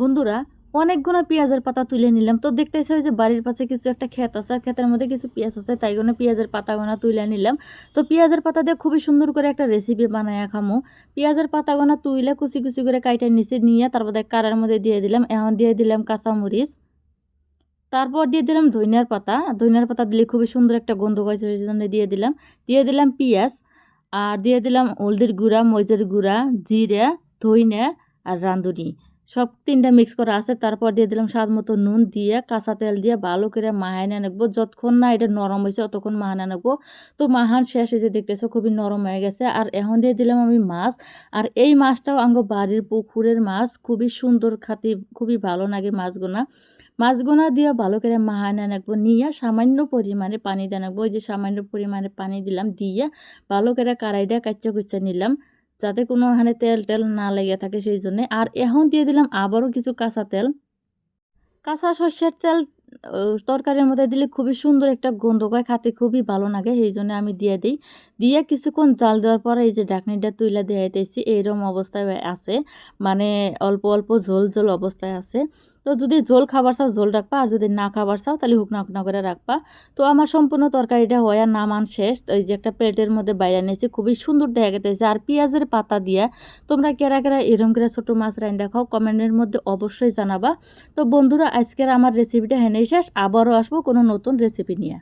বন্ধুরা অনেকগুলো পেঁয়াজের পাতা তুলে নিলাম। তো দেখতেছি ওই যে বাড়ির পাশে কিছু একটা ক্ষেত আছে আর ক্ষেতের মধ্যে কিছু পেঁয়াজ আছে, তাই জন্য পেঁয়াজের পাতাগোনা তুলে নিলাম। তো পেঁয়াজের পাতা দিয়ে খুবই সুন্দর করে একটা রেসিপি বানায় খামো। পেঁয়াজের পাতাগুলো তুইলে কুচি কুচি করে কাইটে নিচে নিয়ে তারপরে কারার মধ্যে দিয়ে দিলাম। এখন দিয়ে দিলাম কাঁচামরিচ। তারপর দিয়ে দিলাম ধনিয়ার পাতা। ধনিয়ার পাতা দিলে খুবই সুন্দর একটা গন্ধ হয়েছে ওই জন্য দিয়ে দিলাম। দিয়ে দিলাম পেঁয়াজ আর দিয়ে দিলাম হলদির গুঁড়া, মরিচের গুঁড়া, জিরা, ধইনা আর রাঁধুনি। সব তিনটা মিক্স করা আছে। তারপর দিয়ে দিলাম স্বাদ মতো নুন দিয়ে, কাঁচা তেল দিয়ে ভালো করে মাহানে নেব যতক্ষণ না এটা নরম হয়েছে, ততক্ষণ মাহানা নেব তো মাহান শেষ যে দেখতেছো খুবই নরম হয়ে গেছে। আর এখন দিয়ে দিলাম আমি মাছ। আর এই মাছটাও আঙ্গ বাড়ির পুকুরের মাছ। খুবই সুন্দর খাতি খুবই ভালো লাগে মাছগুনা। মাছগুনা দিয়ে ভালো করে মাহানা রাখব নিয়ে সামান্য পরিমাণে পানি দিয়ে রাখব ওই যে সামান্য পরিমাণে পানি দিলাম, দিয়ে ভালো করে কড়াইটা কাচ্চা কুচ্চা নিলাম। যাতে কোনো ওখানে তেল টেল না লেগে থাকে সেই জন্যে। আর এখন দিয়ে দিলাম আবারও কিছু কাঁচা তেল। কাঁচা সর্ষের তেল তরকারির মধ্যে দিলে খুবই সুন্দর একটা গন্ধ হয় খাতে খুবই ভালো লাগে, সেই জন্য আমি দিয়ে দিই। দিয়ে কিছুক্ষণ জাল দেওয়ার পরে এই যে ঢাকনিটা তুইলা দিয়ে দিয়েছি এইরকম অবস্থায় আছে মানে অল্প অল্প ঝোল ঝোল অবস্থায় আছে। তো যদি ঝোল খাবার চাও ঝোল রাখবা, আর যদি না খাবার চাও, তাহলে হুকনা হুকনা করে রাখবা। তো আমার সম্পূর্ণ তরকারিটা হয়ে নামান শেষ। এই যে একটা প্লেটের মধ্যে বাইরে নিয়েছি খুবই সুন্দর দেখা গেতেছে। আর পেঁয়াজের পাতা দিয়া তোমরা কেরা কেরা এরম করে ছোটো মাছ রাইন দেখাও কমেন্টের মধ্যে অবশ্যই জানাবা। তো বন্ধুরা, আজকের আমার রেসিপিটা হেনেই শেষ। আবারও আসব কোনো নতুন রেসিপি নিয়ে।